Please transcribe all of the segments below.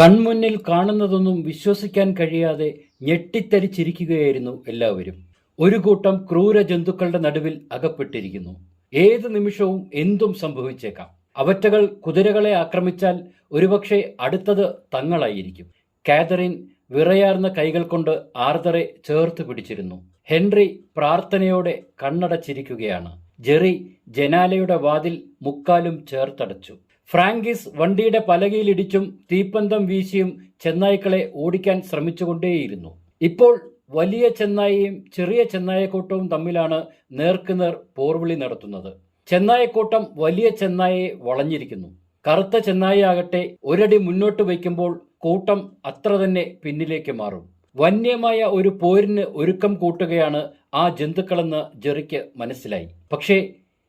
കൺമുന്നിൽ കാണുന്നതൊന്നും വിശ്വസിക്കാൻ കഴിയാതെ ഞെട്ടിത്തരിച്ചിരിക്കുകയായിരുന്നു എല്ലാവരും. ഒരു കൂട്ടം ക്രൂര ജന്തുക്കളുടെ നടുവിൽ അകപ്പെട്ടിരിക്കുന്നു. ഏത് നിമിഷവും എന്തും സംഭവിച്ചേക്കാം. അവറ്റകൾ കുതിരകളെ ആക്രമിച്ചാൽ ഒരുപക്ഷെ അടുത്തത് തങ്ങളായിരിക്കും. കാതറിൻ വിറയാർന്ന കൈകൾ കൊണ്ട് ആർദറെ ചേർത്ത് പിടിച്ചിരുന്നു. ഹെൻറി പ്രാർത്ഥനയോടെ കണ്ണടച്ചിരിക്കുകയാണ്. ജെറി ജനാലയുടെ വാതിൽ മുക്കാലും ചേർത്തടച്ചു. ഫ്രാങ്കിസ് വണ്ടിയുടെ പലകയിലിടിച്ചും തീപ്പന്തം വീശിയും ചെന്നായ്ക്കളെ ഓടിക്കാൻ ശ്രമിച്ചുകൊണ്ടേയിരുന്നു. ഇപ്പോൾ വലിയ ചെന്നായയും ചെറിയ ചെന്നായക്കൂട്ടവും തമ്മിലാണ് നേർക്കുനേർ പോർവിളി നടത്തുന്നത്. ചെന്നായക്കൂട്ടം വലിയ ചെന്നായയെ വളഞ്ഞിരിക്കുന്നു. കറുത്ത ചെന്നായയാകട്ടെ ഒരടി മുന്നോട്ട് വയ്ക്കുമ്പോൾ കൂട്ടം അത്ര തന്നെ പിന്നിലേക്ക് മാറും. വന്യമായ ഒരു പോരിന് ഒരുക്കം കൂട്ടുകയാണ് ആ ജന്തുക്കളെന്ന് ജെറിക്ക് മനസ്സിലായി. പക്ഷേ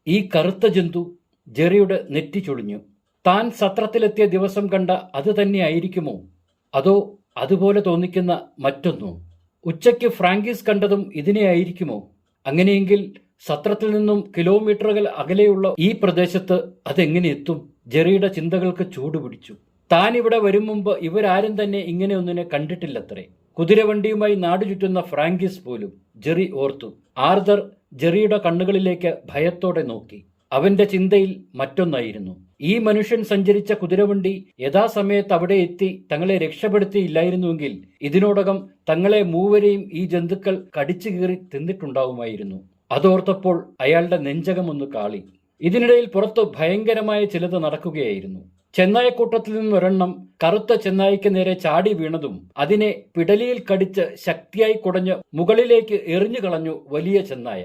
ഈ കറുത്ത ജന്തു ജെറിയുടെ നെറ്റി ചുളിഞ്ഞു. താൻ സത്രത്തിലെത്തിയ ദിവസം കണ്ട അത് തന്നെയായിരിക്കുമോ? അതോ അതുപോലെ തോന്നിക്കുന്ന മറ്റൊന്നോ? ഉച്ചയ്ക്ക് ഫ്രാങ്കിസ് കണ്ടതും ഇതിനെ ആയിരിക്കുമോ അങ്ങനെയെങ്കിൽ സത്രത്തിൽ നിന്നും കിലോമീറ്ററുകൾ അകലെയുള്ള ഈ പ്രദേശത്ത് അതെങ്ങനെ എത്തും? ജെറിയുടെ ചിന്തകൾക്ക് ചൂടുപിടിച്ചു. താൻ ഇവിടെ വരും മുമ്പ് ഇവരാരും തന്നെ ഇങ്ങനെ ഒന്നിനെ കണ്ടിട്ടില്ലത്രേ. കുതിരവണ്ടിയുമായി നാടു ചുറ്റുന്ന ഫ്രാങ്കിസ് പോലും ജെറി ഓർത്തു. ആർദർ ജെറിയുടെ കണ്ണുകളിലേക്ക് ഭയത്തോടെ നോക്കി. അവന്റെ ചിന്തയിൽ മറ്റൊന്നായിരുന്നു. ഈ മനുഷ്യൻ സഞ്ചരിച്ച കുതിരവണ്ടി യഥാസമയത്ത് അവിടെ എത്തി തങ്ങളെ രക്ഷപ്പെടുത്തിയില്ലായിരുന്നുവെങ്കിൽ ഇതിനോടകം തങ്ങളെ മൂവരെയും ഈ ജന്തുക്കൾ കടിച്ചു കീറി തിന്നിട്ടുണ്ടാവുമായിരുന്നു. അതോർത്തപ്പോൾ അയാളുടെ നെഞ്ചകമൊന്ന് കാളി. ഇതിനിടയിൽ പുറത്ത് ഭയങ്കരമായ ചിലത് നടക്കുകയായിരുന്നു. ചെന്നായക്കൂട്ടത്തിൽ നിന്നൊരെണ്ണം കറുത്ത ചെന്നായിക്ക് നേരെ ചാടി വീണതും അതിനെ പിടലിയിൽ കടിച്ച് ശക്തിയായി കുടഞ്ഞ് മുകളിലേക്ക് എറിഞ്ഞു കളഞ്ഞു വലിയ ചെന്നായ.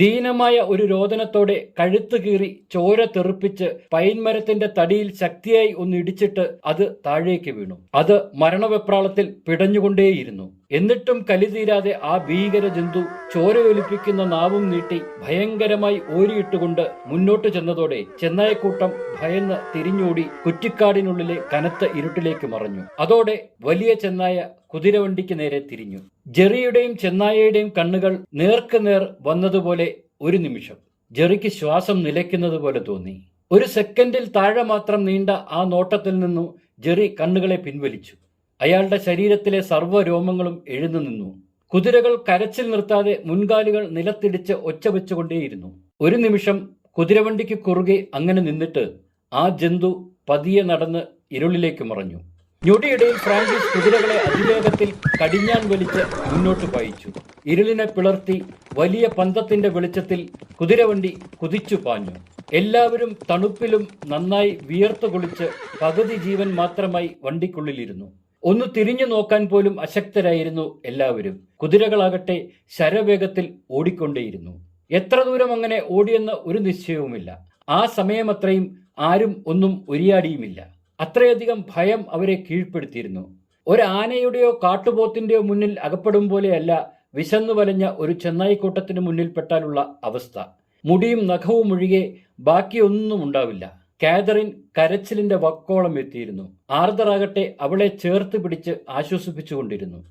ദീനമായ ഒരു രോദനത്തോടെ കഴുത്ത് കീറി ചോര തെറിപ്പിച്ച് പൈൻമരത്തിന്റെ തടിയിൽ ശക്തിയായി ഒന്ന് ഇടിച്ചിട്ട് അത് താഴേക്ക് വീണു. അത് മരണവെപ്രാളത്തിൽ പിടഞ്ഞുകൊണ്ടേയിരുന്നു. എന്നിട്ടും കലിതീരാതെ ആ ഭീകര ജന്തു ചോരയൊലിപ്പിക്കുന്ന നാവും നീട്ടി ഭയങ്കരമായി ഓരിയിട്ടുകൊണ്ട് മുന്നോട്ട് ചെന്നതോടെ ചെന്നായക്കൂട്ടം ഭയന്ന് തിരിഞ്ഞോടി കുറ്റിക്കാടിനുള്ളിലെ കനത്ത ഇരുട്ടിലേക്ക് മറഞ്ഞു. അതോടെ വലിയ ചെന്നായ കുതിരവണ്ടിക്ക് നേരെ തിരിഞ്ഞു. ജെറിയുടെയും ചെന്നായയുടെയും കണ്ണുകൾ നേർക്ക് നേർ വന്നതുപോലെ ഒരു നിമിഷം. ജെറിക്ക് ശ്വാസം നിലയ്ക്കുന്നത് പോലെ തോന്നി. ഒരു സെക്കൻഡിൽ താഴെ മാത്രം നീണ്ട ആ നോട്ടത്തിൽ നിന്നു ജെറി കണ്ണുകളെ പിൻവലിച്ചു. അയാളുടെ ശരീരത്തിലെ സർവരോമങ്ങളും എഴുന്നു നിന്നു. കുതിരകൾ കരച്ചിൽ നിർത്താതെ മുൻകാലുകൾ നിലത്തിടിച്ച് ഒച്ച വെച്ചുകൊണ്ടേയിരുന്നു. ഒരു നിമിഷം കുതിരവണ്ടിക്ക് കുറുകെ അങ്ങനെ നിന്നിട്ട് ആ ജന്തു പതിയെ നടന്ന് ഇരുളിലേക്ക് മറഞ്ഞു. ഞൊടിയിടയിൽ ഫ്രാൻസിസ് കുതിരകളെ അതിവേഗത്തിൽ കടിഞ്ഞാൻ വലിച്ച് മുന്നോട്ട് പായിച്ചു. ഇരുളിനെ പിളർത്തി വലിയ പന്തത്തിന്റെ വെളിച്ചത്തിൽ കുതിരവണ്ടി കുതിച്ചു പാഞ്ഞു. എല്ലാവരും തണുപ്പിലും നന്നായി വിയർത്തു കുളിച്ച് പകുതി ജീവൻ മാത്രമായി വണ്ടിക്കുള്ളിലിരുന്നു. ഒന്ന് തിരിഞ്ഞു നോക്കാൻ പോലും അശക്തരായിരുന്നു എല്ലാവരും. കുതിരകളാകട്ടെ ശരവേഗത്തിൽ ഓടിക്കൊണ്ടേയിരുന്നു. എത്ര ദൂരം അങ്ങനെ ഓടിയെന്ന ഒരു നിശ്ചയവുമില്ല. ആ സമയമത്രയും ആരും ഒന്നും ഉരിയാടിയുമില്ല. അത്രയധികം ഭയം അവരെ കീഴ്പ്പെടുത്തിയിരുന്നു. ഒരു ആനയുടെയോ കാട്ടുപോത്തിന്റെയോ മുന്നിൽ അകപ്പെടും പോലെയല്ല വിശന്നു വലഞ്ഞ ഒരു ചെന്നായിക്കൂട്ടത്തിന് മുന്നിൽപ്പെട്ടാലുള്ള അവസ്ഥ. മുടിയും നഖവും ഒഴികെ ബാക്കിയൊന്നും ഉണ്ടാവില്ല. കാതറിൻ കരച്ചിലിന്റെ വക്കോളം എത്തിയിരുന്നു. ആർദറാകട്ടെ അവളെ ചേർത്ത് പിടിച്ച് ആശ്വസിപ്പിച്ചുകൊണ്ടിരുന്നു.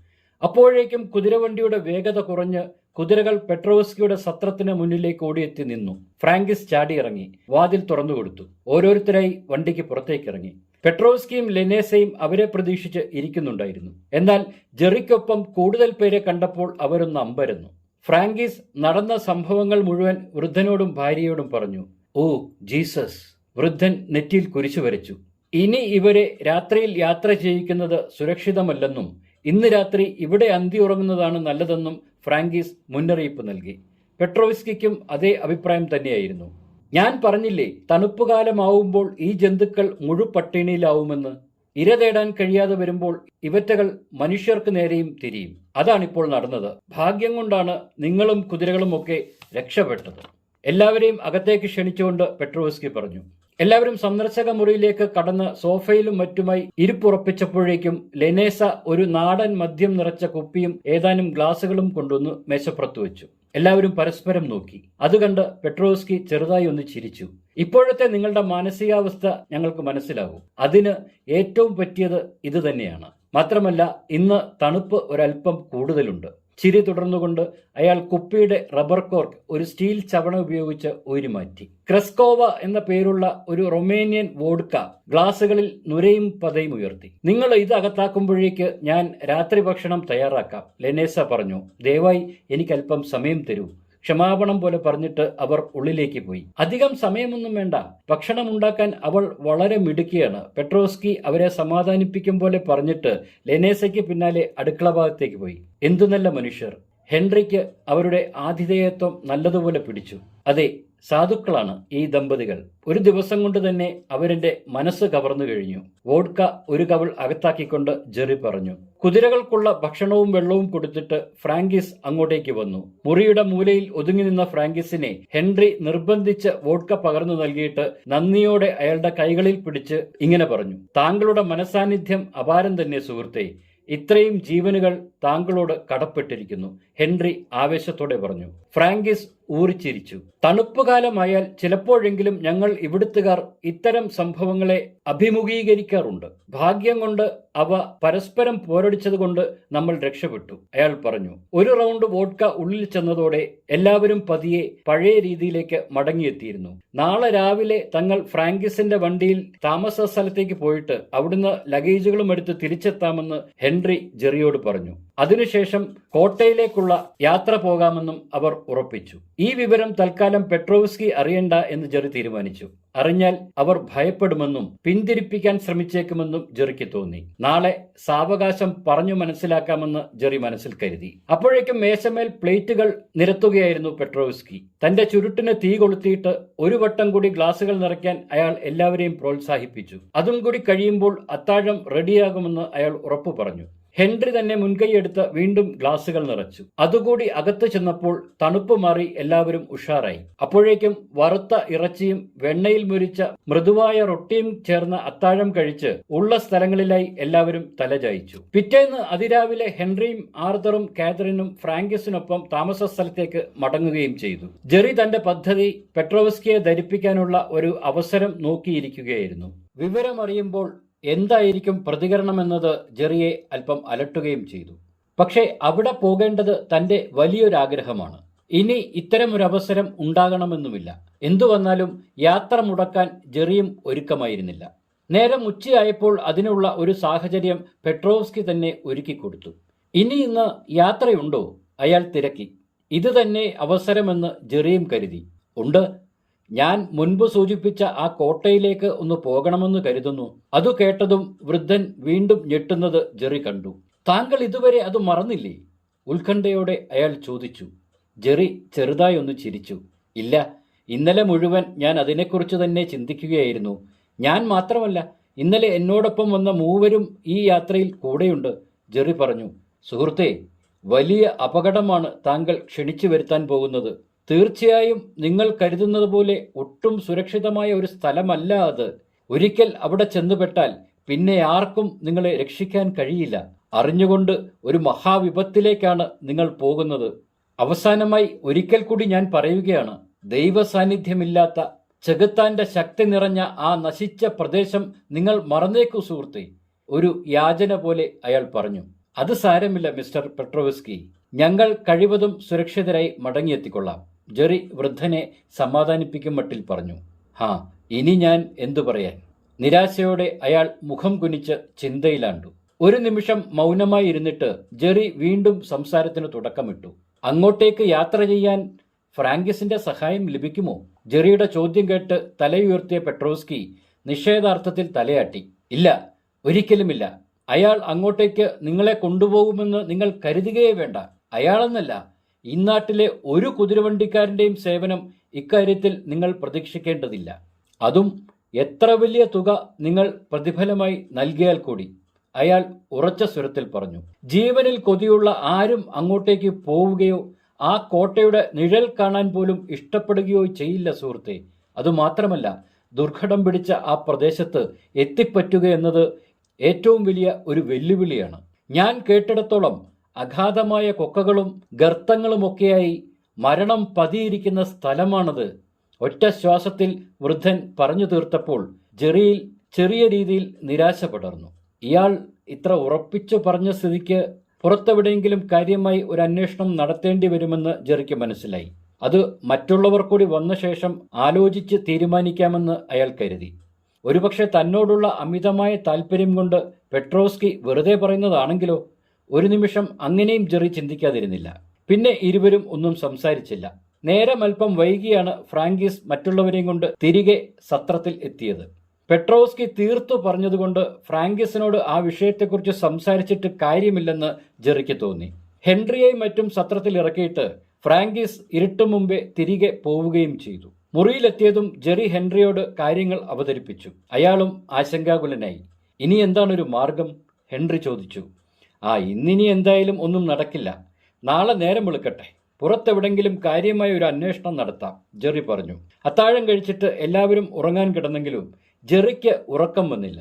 അപ്പോഴേക്കും കുതിരവണ്ടിയുടെ വേഗത കുറഞ്ഞ് കുതിരകൾ പെട്രോവസ്കിയുടെ സത്രത്തിന് മുന്നിലേക്ക് ഓടിയെത്തി നിന്നു. ഫ്രാങ്കിസ് ചാടിയിറങ്ങി. വാതിൽ തുറന്നുകൊടുത്തു. ഓരോരുത്തരായി വണ്ടിക്ക് പുറത്തേക്കിറങ്ങി. പെട്രോവസ്കിയും ലെനേസയും അവരെ പ്രതീക്ഷിച്ച് ഇരിക്കുന്നുണ്ടായിരുന്നു. എന്നാൽ ജെറിക്കൊപ്പം കൂടുതൽ പേരെ കണ്ടപ്പോൾ അവരൊന്ന് അമ്പരന്നു. ഫ്രാങ്കിസ് നടന്ന സംഭവങ്ങൾ മുഴുവൻ വൃദ്ധനോടും ഭാര്യയോടും പറഞ്ഞു ഓ ജീസസ് വൃദ്ധൻ നെറ്റിയിൽ കുരിശു വരച്ചു. ഇനി ഇവരെ രാത്രിയിൽ യാത്ര ചെയ്യിക്കുന്നത് സുരക്ഷിതമല്ലെന്നും ഇന്ന് രാത്രി ഇവിടെ അന്തി ഉറങ്ങുന്നതാണ് നല്ലതെന്നും ഫ്രാങ്കിസ് മുന്നറിയിപ്പ് നൽകി. പെട്രോവിസ്കിക്കും അതേ അഭിപ്രായം തന്നെയായിരുന്നു. ഞാൻ പറഞ്ഞില്ലേ തണുപ്പുകാലമാവുമ്പോൾ ഈ ജന്തുക്കൾ മുഴുപട്ടിണിയിലാവുമെന്ന്. ഇര തേടാൻ കഴിയാതെ വരുമ്പോൾ ഇവറ്റകൾ മനുഷ്യർക്ക് നേരെയും തിരിയും. അതാണിപ്പോൾ നടന്നത്. ഭാഗ്യം കൊണ്ടാണ് നിങ്ങളും കുതിരകളും ഒക്കെ രക്ഷപ്പെട്ടത്. എല്ലാവരെയും അകത്തേക്ക് ക്ഷണിച്ചുകൊണ്ട് പെട്രോവസ്കി പറഞ്ഞു. എല്ലാവരും സന്ദർശക മുറിയിലേക്ക് കടന്ന് സോഫയിലും മറ്റുമായി ഇരിപ്പുറപ്പിച്ചപ്പോഴേക്കും ലെനേസ ഒരു നാടൻ മദ്യം നിറച്ച കുപ്പിയും ഏതാനും ഗ്ലാസുകളും കൊണ്ടുവന്ന് മേശപ്പുറത്ത് വെച്ചു. എല്ലാവരും പരസ്പരം നോക്കി. അതുകണ്ട് പെട്രോസ്കി ചെറുതായി ഒന്ന് ചിരിച്ചു. ഇപ്പോഴത്തെ നിങ്ങളുടെ മാനസികാവസ്ഥ ഞങ്ങൾക്ക് മനസ്സിലാകും. അതിന് ഏറ്റവും പറ്റിയത് ഇത് തന്നെയാണ്. മാത്രമല്ല ഇന്ന് തണുപ്പ് ഒരല്പം കൂടുതലുണ്ട്. ചിരി തുടർന്നുകൊണ്ട് അയാൾ കുപ്പിയുടെ റബ്ബർ കോർക്ക് ഒരു സ്റ്റീൽ ചവണ ഉപയോഗിച്ച് ഊരിമാറ്റി. ക്രെസ്കോവ എന്ന പേരുള്ള ഒരു റൊമേനിയൻ വോഡ്ക ഗ്ലാസുകളിൽ നുരയും പതയും ഉയർത്തി. നിങ്ങൾ ഇത് അകത്താക്കുമ്പോഴേക്ക് ഞാൻ രാത്രി ഭക്ഷണം തയ്യാറാക്കാം ലെനേസ പറഞ്ഞു. ദയവായി എനിക്ക് അല്പം സമയം തരൂ. ക്ഷമാപണം പോലെ പറഞ്ഞിട്ട് അവർ ഉള്ളിലേക്ക് പോയി. അധികം സമയമൊന്നും വേണ്ട. ഭക്ഷണം ഉണ്ടാക്കാൻ അവൾ വളരെ മിടുക്കിയാണ്. പെട്രോസ്കി അവരെ സമാധാനിപ്പിക്കും പോലെ പറഞ്ഞിട്ട് ലെനേസയ്ക്ക് പിന്നാലെ അടുക്കള ഭാഗത്തേക്ക് പോയി. എന്തു നല്ല മനുഷ്യർ. ഹെൻറിക്ക് അവരുടെ ആതിഥേയത്വം നല്ലതുപോലെ പിടിച്ചു. അതെ സാധുക്കളാണ് ഈ ദമ്പതികൾ. ഒരു ദിവസം കൊണ്ട് തന്നെ അവരുടെ മനസ്സ് കവർന്നു കഴിഞ്ഞു. വോഡ്ക ഒരു കവിൾ അകത്താക്കിക്കൊണ്ട് ജെറി പറഞ്ഞു കുതിരകൾക്കുള്ള ഭക്ഷണവും വെള്ളവും കൊടുത്തിട്ട് ഫ്രാങ്കിസ് അങ്ങോട്ടേക്ക് വന്നു. മുറിയുടെ മൂലയിൽ ഒതുങ്ങി നിന്ന ഫ്രാങ്കിസിനെ ഹെൻറി നിർബന്ധിച്ച് വോഡ്ക പകർന്നു നൽകിയിട്ട് നന്ദിയോടെ അയാളുടെ കൈകളിൽ പിടിച്ച് ഇങ്ങനെ പറഞ്ഞു താങ്കളുടെ മനസാന്നിധ്യം അപാരം തന്നെ സുഹൃത്തെ. ഇത്രയും ജീവനുകൾ താങ്കളോട് കടപ്പെട്ടിരിക്കുന്നു. ഹെൻറി ആവേശത്തോടെ പറഞ്ഞു. ഫ്രാങ്കിസ് ഊറിച്ചിരിച്ചു തണുപ്പുകാലമായാൽ ചിലപ്പോഴെങ്കിലും ഞങ്ങൾ ഇവിടുത്തുകാർ ഇത്തരം സംഭവങ്ങളെ അഭിമുഖീകരിക്കാറുണ്ട്. ഭാഗ്യം കൊണ്ട് അവ പരസ്പരം പോരടിച്ചതുകൊണ്ട് നമ്മൾ രക്ഷപ്പെട്ടു. അയാൾ പറഞ്ഞു ഒരു റൗണ്ട് വോഡ്ക ഉള്ളിൽ ചെന്നതോടെ എല്ലാവരും പതിയെ പഴയ രീതിയിലേക്ക് മടങ്ങിയെത്തിയിരുന്നു. നാളെ രാവിലെ തങ്ങൾ ഫ്രാങ്കിസിന്റെ വണ്ടിയിൽ താമസ സ്ഥലത്തേക്ക് പോയിട്ട് അവിടുന്ന് ലഗേജുകളും എടുത്ത് തിരിച്ചെത്താമെന്ന് ഹെൻറി ജെറിയോട് പറഞ്ഞു. അതിനുശേഷം കോട്ടയിലേക്കുള്ള യാത്ര പോകാമെന്നും അവർ ഉറപ്പിച്ചു. ഈ വിവരം തൽക്കാലം പെട്രോവ്സ്കി അറിയണ്ട എന്ന് ജെറി തീരുമാനിച്ചു. അറിഞ്ഞാൽ അവർ ഭയപ്പെടുമെന്നും പിന്തിരിപ്പിക്കാൻ ശ്രമിച്ചേക്കുമെന്നും ജെറിക്ക് തോന്നി. നാളെ സാവകാശം പറഞ്ഞു മനസ്സിലാക്കാമെന്ന് ജെറി മനസ്സിൽ കരുതി. അപ്പോഴേക്കും മേശമേൽ പ്ലേറ്റുകൾ നിരത്തുകയായിരുന്നു പെട്രോവ്സ്കി. തന്റെ ചുരുട്ടിന് തീ കൊളുത്തിയിട്ട് ഒരു വട്ടം കൂടി ഗ്ലാസുകൾ നിറയ്ക്കാൻ അയാൾ എല്ലാവരെയും പ്രോത്സാഹിപ്പിച്ചു. അതും കൂടി കഴിയുമ്പോൾ അത്താഴം റെഡിയാകുമെന്ന് അയാൾ ഉറപ്പു പറഞ്ഞു ഹെൻറി തന്നെ മുൻകൈയെടുത്ത് വീണ്ടും ഗ്ലാസുകൾ നിറച്ചു. അതുകൂടി അകത്ത് ചെന്നപ്പോൾ തണുപ്പ് മാറി എല്ലാവരും ഉഷാറായി. അപ്പോഴേക്കും വറുത്ത ഇറച്ചിയും വെണ്ണയിൽ മുരിച്ച മൃദുവായ റൊട്ടിയും ചേർന്ന അത്താഴം കഴിച്ച് ഉള്ള സ്ഥലങ്ങളിലായി എല്ലാവരും തലചായിച്ചു. പിറ്റേന്ന് അതിരാവിലെ ഹെൻറിയും ആർദറും കാതറിനും ഫ്രാങ്കിസിനൊപ്പം താമസ സ്ഥലത്തേക്ക് മടങ്ങുകയും ചെയ്തു. ജെറി തന്റെ പദ്ധതി പെട്രോവസ്കിയെ ധരിപ്പിക്കാനുള്ള ഒരു അവസരം നോക്കിയിരിക്കുകയായിരുന്നു. വിവരമറിയുമ്പോൾ എന്തായിരിക്കും പ്രതികരണമെന്നത് ജെറിയെ അല്പം അലട്ടുകയും ചെയ്തു. പക്ഷേ അവിടെ പോകേണ്ടത് തന്റെ വലിയൊരാഗ്രഹമാണ്. ഇനി ഇത്തരമൊരവസരം ഉണ്ടാകണമെന്നുമില്ല. എന്തു വന്നാലും യാത്ര മുടക്കാൻ ജെറിയും ഒരുക്കമായിരുന്നില്ല. നേരം ഉച്ചയായപ്പോൾ അതിനുള്ള ഒരു സാഹചര്യം പെട്രോവ്സ്കി തന്നെ ഒരുക്കിക്കൊടുത്തു. ഇനി ഇന്ന് യാത്രയുണ്ടോ? അയാൾ തിരക്കി. ഇത് തന്നെ അവസരമെന്ന് ജെറിയും കരുതി. ഉണ്ട് ഞാൻ മുൻപ് സൂചിപ്പിച്ച ആ കോട്ടയിലേക്ക് ഒന്ന് പോകണമെന്ന് കരുതുന്നു. അതു കേട്ടതും വൃദ്ധൻ വീണ്ടും ഞെട്ടുന്നത് ജെറി കണ്ടു. താങ്കൾ ഇതുവരെ അത് മറന്നില്ലേ? ഉത്കണ്ഠയോടെ അയാൾ ചോദിച്ചു. ജെറി ചെറുതായി ഒന്ന് ചിരിച്ചു. ഇല്ല ഇന്നലെ മുഴുവൻ ഞാൻ അതിനെക്കുറിച്ച് തന്നെ ചിന്തിക്കുകയായിരുന്നു. ഞാൻ മാത്രമല്ല ഇന്നലെ എന്നോടൊപ്പം വന്ന മൂവരും ഈ യാത്രയിൽ കൂടെയുണ്ട് ജെറി പറഞ്ഞു. സുഹൃത്തെ വലിയ അപകടമാണ് താങ്കൾ ക്ഷണിച്ചു വരുത്താൻ പോകുന്നത്. തീർച്ചയായും നിങ്ങൾ കരുതുന്നത് പോലെ ഒട്ടും സുരക്ഷിതമായ ഒരു സ്ഥലമല്ല അത്. ഒരിക്കൽ അവിടെ ചെന്നുപെട്ടാൽ പിന്നെ ആർക്കും നിങ്ങളെ രക്ഷിക്കാൻ കഴിയില്ല. അറിഞ്ഞുകൊണ്ട് ഒരു മഹാവിപത്തിലേക്കാണ് നിങ്ങൾ പോകുന്നത്. അവസാനമായി ഒരിക്കൽ കൂടി ഞാൻ പറയുകയാണ് ദൈവ സാന്നിധ്യമില്ലാത്ത ചെകുത്താന്റെ ശക്തി നിറഞ്ഞ ആ നശിച്ച പ്രദേശം നിങ്ങൾ മറന്നേക്കൂ സുഹൃത്തെ ഒരു യാചന പോലെ അയാൾ പറഞ്ഞു. അത് സാരമില്ല മിസ്റ്റർ പെട്രോവിസ്കി. ഞങ്ങൾ കഴിവതും സുരക്ഷിതരായി മടങ്ങിയെത്തിക്കൊള്ളാം. ജെറി വൃദ്ധനെ സമാധാനിപ്പിക്കും മട്ടിൽ പറഞ്ഞു ഹാ ഇനി ഞാൻ എന്തു പറയാൻ? നിരാശയോടെ അയാൾ മുഖം കുനിച്ച് ചിന്തയിലാണ്ടു. ഒരു നിമിഷം മൗനമായി ഇരുന്നിട്ട് ജെറി വീണ്ടും സംസാരത്തിന് തുടക്കമിട്ടു. അങ്ങോട്ടേക്ക് യാത്ര ചെയ്യാൻ ഫ്രാങ്കിസിന്റെ സഹായം ലഭിക്കുമോ? ജെറിയുടെ ചോദ്യം കേട്ട് തലയുയർത്തിയ പെട്രോസ്കി നിഷേധാർത്ഥത്തിൽ തലയാട്ടി. ഇല്ല ഒരിക്കലുമില്ല. അയാൾ അങ്ങോട്ടേക്ക് നിങ്ങളെ കൊണ്ടുപോകുമെന്ന് നിങ്ങൾ കരുതുകയേ വേണ്ട. അയാളെന്നല്ല ഇന്നാട്ടിലെ ഒരു കുതിരവണ്ടിക്കാരന്റെയും സേവനം ഇക്കാര്യത്തിൽ നിങ്ങൾ പ്രതീക്ഷിക്കേണ്ടതില്ല. അതും എത്ര വലിയ തുക നിങ്ങൾ പ്രതിഫലമായി നൽകിയാൽ കൂടി അയാൾ ഉറച്ച സ്വരത്തിൽ പറഞ്ഞു. ജീവനിൽ കൊതിയുള്ള ആരും അങ്ങോട്ടേക്ക് പോവുകയോ ആ കോട്ടയുടെ നിഴൽ കാണാൻ പോലും ഇഷ്ടപ്പെടുകയോ ചെയ്യില്ല സുഹൃത്തെ. അതുമാത്രമല്ല ദുർഘടം പിടിച്ച ആ പ്രദേശത്ത് എത്തിപ്പറ്റുക എന്നത് ഏറ്റവും വലിയ ഒരു വെല്ലുവിളിയാണ്. ഞാൻ കേട്ടിടത്തോളം അഗാധമായ കൊക്കകളും ഗർത്തങ്ങളുമൊക്കെയായി മരണം പതിയിരിക്കുന്ന സ്ഥലമാണത്. ഒറ്റ ശ്വാസത്തിൽ വൃദ്ധൻ പറഞ്ഞു തീർത്തപ്പോൾ ജെറിയിൽ ചെറിയ രീതിയിൽ നിരാശ പടർന്നു. ഇയാൾ ഇത്ര ഉറപ്പിച്ചു പറഞ്ഞ സ്ഥിതിക്ക് പുറത്തെവിടെയെങ്കിലും കാര്യമായി ഒരു അന്വേഷണം നടത്തേണ്ടി വരുമെന്ന് ജെറിക്ക് മനസ്സിലായി. അത് മറ്റുള്ളവർ കൂടി വന്ന ശേഷം ആലോചിച്ച് തീരുമാനിക്കാമെന്ന് അയാൾ കരുതി. ഒരുപക്ഷെ തന്നോടുള്ള അമിതമായ താല്പര്യം കൊണ്ട് പെട്രോസ്കി വെറുതെ പറയുന്നതാണെങ്കിലോ? ഒരു നിമിഷം അങ്ങനെയും ജെറി ചിന്തിക്കാതിരുന്നില്ല. പിന്നെ ഇരുവരും ഒന്നും സംസാരിച്ചില്ല. നേരം അല്പം വൈകിയാണ് ഫ്രാങ്കിസ് മറ്റുള്ളവരെയും കൊണ്ട് തിരികെ സത്രത്തിൽ എത്തിയത്. പെട്രോസ്കി തീർത്തു പറഞ്ഞതുകൊണ്ട് ഫ്രാങ്കിസിനോട് ആ വിഷയത്തെക്കുറിച്ച് സംസാരിച്ചിട്ട് കാര്യമില്ലെന്ന് ജെറിക്ക് തോന്നി. ഹെൻറിയെയും മറ്റും സത്രത്തിൽ ഇറക്കിയിട്ട് ഫ്രാങ്കിസ് ഇരുട്ടും മുമ്പേ തിരികെ പോവുകയും ചെയ്തു. മുറിയിലെത്തിയതും ജെറി ഹെൻറിയോട് കാര്യങ്ങൾ അവതരിപ്പിച്ചു. അയാളും ആശങ്കാകുലനായി. ഇനി എന്താണൊരു മാർഗം? ഹെൻറി ചോദിച്ചു. ആ ഇന്നിനി എന്തായാലും ഒന്നും നടക്കില്ല. നാളെ നേരം വെളുക്കട്ടെ. പുറത്തെവിടെങ്കിലും കാര്യമായ ഒരു അന്വേഷണം നടത്താം ജെറി പറഞ്ഞു. അത്താഴം കഴിച്ചിട്ട് എല്ലാവരും ഉറങ്ങാൻ കിടന്നെങ്കിലും ജെറിക്ക് ഉറക്കം വന്നില്ല.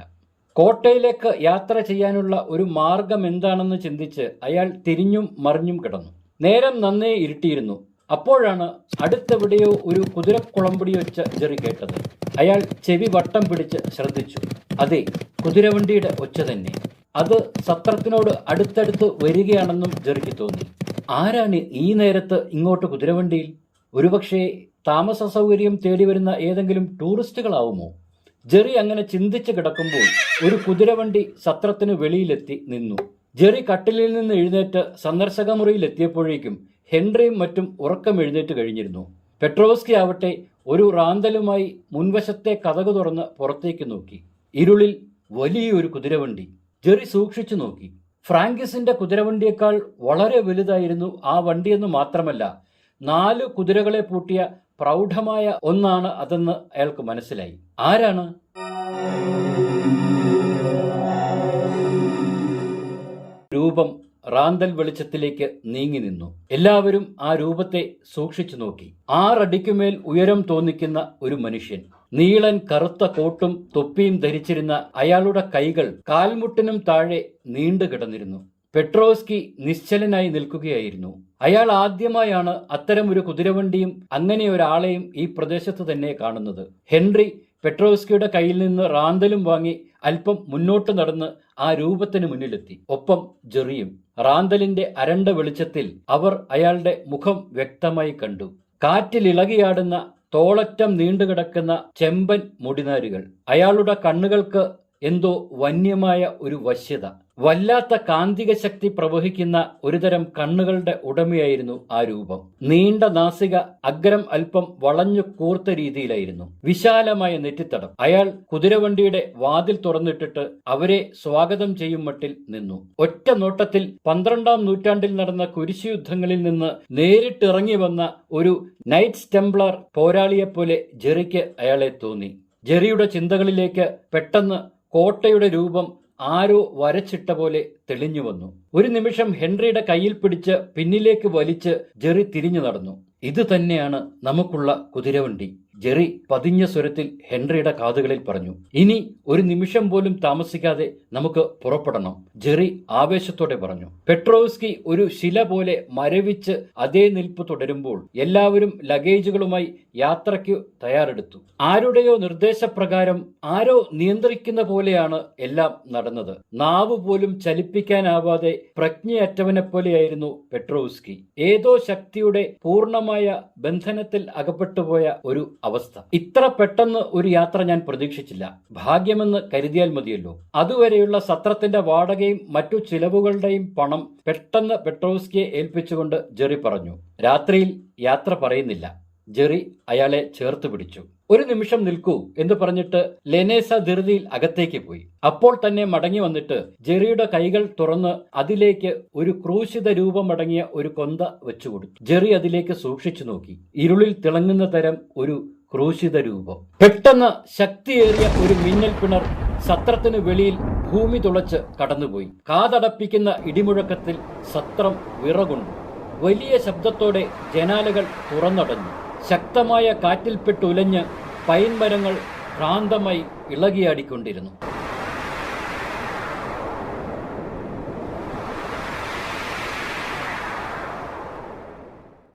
കോട്ടയിലേക്ക് യാത്ര ചെയ്യാനുള്ള ഒരു മാർഗം എന്താണെന്ന് ചിന്തിച്ച് അയാൾ തിരിഞ്ഞും മറിഞ്ഞും കിടന്നു. നേരം നന്നേ ഇരുട്ടിയിരുന്നു. അപ്പോഴാണ് അടുത്തെവിടെയോ ഒരു കുതിരക്കുളമ്പടി വെച്ച ജെറി കേട്ടത്. അയാൾ ചെവി വട്ടം പിടിച്ച് ശ്രദ്ധിച്ചു. അതെ കുതിരവണ്ടിയുടെ ഒച്ച തന്നെ. അത് സത്രത്തിനോട് അടുത്തടുത്ത് വരികയാണെന്നും ജെറിക്ക് തോന്നി. ആരാണ് ഈ നേരത്ത് ഇങ്ങോട്ട് കുതിരവണ്ടിയിൽ? ഒരുപക്ഷെ താമസ സൗകര്യം തേടി വരുന്ന ഏതെങ്കിലും ടൂറിസ്റ്റുകളാവുമോ? ജെറി അങ്ങനെ ചിന്തിച്ച് കിടക്കുമ്പോൾ ഒരു കുതിരവണ്ടി സത്രത്തിന് വെളിയിലെത്തി നിന്നു. ജെറി കട്ടിലിൽ നിന്ന് എഴുന്നേറ്റ് സന്ദർശക മുറിയിൽ എത്തിയപ്പോഴേക്കും ഹെൻറിയും മറ്റും ഉറക്കം എഴുന്നേറ്റ് കഴിഞ്ഞിരുന്നു. പെട്രോസ്കി ആവട്ടെ ഒരു റാന്തലുമായി മുൻവശത്തെ കഥകു തുറന്ന് പുറത്തേക്ക് നോക്കി. ഇരുളിൽ വലിയൊരു കുതിരവണ്ടി. ജെറി സൂക്ഷിച്ചു നോക്കി. ഫ്രാങ്കിസിന്റെ കുതിരവണ്ടിയേക്കാൾ വളരെ വലുതായിരുന്നു ആ വണ്ടിയെന്ന് മാത്രമല്ല നാല് കുതിരകളെ പൂട്ടിയ പ്രൗഢമായ ഒന്നാണ് അതെന്ന് അയാൾക്ക് മനസ്സിലായി. ആരാണ്? രൂപം റാന്തൽ വെളിച്ചത്തിലേക്ക് നീങ്ങി നിന്നു. എല്ലാവരും ആ രൂപത്തെ സൂക്ഷിച്ചു നോക്കി. ആറടിക്കുമേൽ ഉയരം തോന്നിക്കുന്ന ഒരു മനുഷ്യൻ. നീളൻ കറുത്ത കോട്ടും തൊപ്പിയും ധരിച്ചിരുന്ന അയാളുടെ കൈകൾ കാൽമുട്ടിനും താഴെ നീണ്ടു കിടന്നിരുന്നു. പെട്രോസ്കി നിശ്ചലനായി നിൽക്കുകയായിരുന്നു. അയാൾ ആദ്യമായാണ് അത്തരമൊരു കുതിരവണ്ടിയും അങ്ങനെ ഒരാളെയും ഈ പ്രദേശത്ത് തന്നെ കാണുന്നത്. ഹെൻറി പെട്രോസ്കിയുടെ കയ്യിൽ നിന്ന് റാന്തലും വാങ്ങി അല്പം മുന്നോട്ട് നടന്ന് ആ രൂപത്തിന് മുന്നിലെത്തി. ഒപ്പം ജെറിയും. റാന്തലിന്റെ അരണ്ട വെളിച്ചത്തിൽ അവർ അയാളുടെ മുഖം വ്യക്തമായി കണ്ടു. കാറ്റിൽ ഇളകിയാടുന്ന തോളറ്റം നീണ്ടുകിടക്കുന്ന ചെമ്പൻ മുടിനാരുകൾ. അയാളുടെ കണ്ണുകൾക്ക് എന്തോ വന്യമായ ഒരു വശ്യത. വല്ലാത്ത കാന്തിക ശക്തി പ്രവഹിക്കുന്ന ഒരുതരം കണ്ണുകളുടെ ഉടമയായിരുന്നു ആ രൂപം. നീണ്ട നാസിക അഗ്രം അല്പം വളഞ്ഞു കൂർത്ത രീതിയിലായിരുന്നു. വിശാലമായ നെറ്റിത്തടം. അയാൾ കുതിരവണ്ടിയുടെ വാതിൽ തുറന്നിട്ടിട്ട് അവരെ സ്വാഗതം ചെയ്യും മട്ടിൽ നിന്നു. ഒറ്റ നോട്ടത്തിൽ പന്ത്രണ്ടാം നൂറ്റാണ്ടിൽ നടന്ന കുരിശുയുദ്ധങ്ങളിൽ നിന്ന് നേരിട്ടിറങ്ങി വന്ന ഒരു നൈറ്റ് ടെംപ്ലർ പോരാളിയെപ്പോലെ ജെറിക്ക് അയാളെ തോന്നി. ജെറിയുടെ ചിന്തകളിലേക്ക് പെട്ടെന്ന് കോട്ടയുടെ രൂപം ആരോ വരച്ചിട്ട പോലെ തെളിഞ്ഞു വന്നു. ഒരു നിമിഷം ഹെൻറിയുടെ കയ്യിൽ പിടിച്ച് പിന്നിലേക്ക് വലിച്ച് ജെറി തിരിഞ്ഞു നടന്നു. ഇത് തന്നെയാണ് നമുക്കുള്ള കുതിരവണ്ടി. ജെറി പതിഞ്ഞ സ്വരത്തിൽ ഹെൻറിയുടെ കാതുകളിൽ പറഞ്ഞു ഇനി ഒരു നിമിഷം പോലും താമസിക്കാതെ നമുക്ക് പുറപ്പെടണം ജെറി ആവേശത്തോടെ പറഞ്ഞു. പെട്രോവ്സ്കി ഒരു ശില പോലെ മരവിച്ച് അതേ നിൽപ്പ് തുടരുമ്പോൾ എല്ലാവരും ലഗേജുകളുമായി യാത്രയ്ക്ക് തയ്യാറെടുത്തു. ആരുടെയോ നിർദ്ദേശപ്രകാരം ആരോ നിയന്ത്രിക്കുന്ന പോലെയാണ് എല്ലാം നടന്നത്. നാവ് പോലും ചലിപ്പിക്കാനാവാതെ പ്രജ്ഞയറ്റവനെ പോലെയായിരുന്നു പെട്രോവ്സ്കി. ഏതോ ശക്തിയുടെ പൂർണമായ ബന്ധനത്തിൽ അകപ്പെട്ടുപോയ ഒരു അവസ്ഥ. ഇത്ര പെട്ടെന്ന് ഒരു യാത്ര ഞാൻ പ്രതീക്ഷിച്ചില്ല. ഭാഗ്യമെന്ന് കരുതിയാൽ മതിയല്ലോ. അതുവരെയുള്ള സത്രത്തിന്റെ വാടകയും മറ്റു ചിലവുകളുടെയും പണം പെട്ടെന്ന് പെട്രോസ്കിയെ ഏൽപ്പിച്ചുകൊണ്ട് ജെറി പറഞ്ഞു. രാത്രിയിൽ യാത്ര പറയുന്നില്ല. ജെറി അയാളെ ചേർത്ത് പിടിച്ചു. ഒരു നിമിഷം നിൽക്കൂ എന്ന് പറഞ്ഞിട്ട് ലെനേസ ധൃതിയിൽ അകത്തേക്ക് പോയി. അപ്പോൾ തന്നെ മടങ്ങി വന്നിട്ട് ജെറിയുടെ കൈകൾ തുറന്ന് അതിലേക്ക് ഒരു ക്രൂശിത രൂപമടങ്ങിയ ഒരു കൊന്ത വെച്ചു കൊടുത്തു ജെറി അതിലേക്ക് സൂക്ഷിച്ചു നോക്കി. ഇരുളിൽ തിളങ്ങുന്ന തരം ഒരു ക്രൂശിത രൂപം. പെട്ടെന്ന് ശക്തിയേറിയ ഒരു മിന്നൽ പിണർ സത്രത്തിന് വെളിയിൽ ഭൂമി തുളച്ച് കടന്നുപോയി. കാതടപ്പിക്കുന്ന ഇടിമുഴക്കത്തിൽ സത്രം വിറകൊണ്ടു വലിയ ശബ്ദത്തോടെ ജനാലകൾ തുറന്നടഞ്ഞു. ശക്തമായ കാറ്റിൽപ്പെട്ടുലഞ്ഞ് പൈൻമരങ്ങൾ ഭ്രാന്തമായി ഇളകിയാടിക്കൊണ്ടിരുന്നു.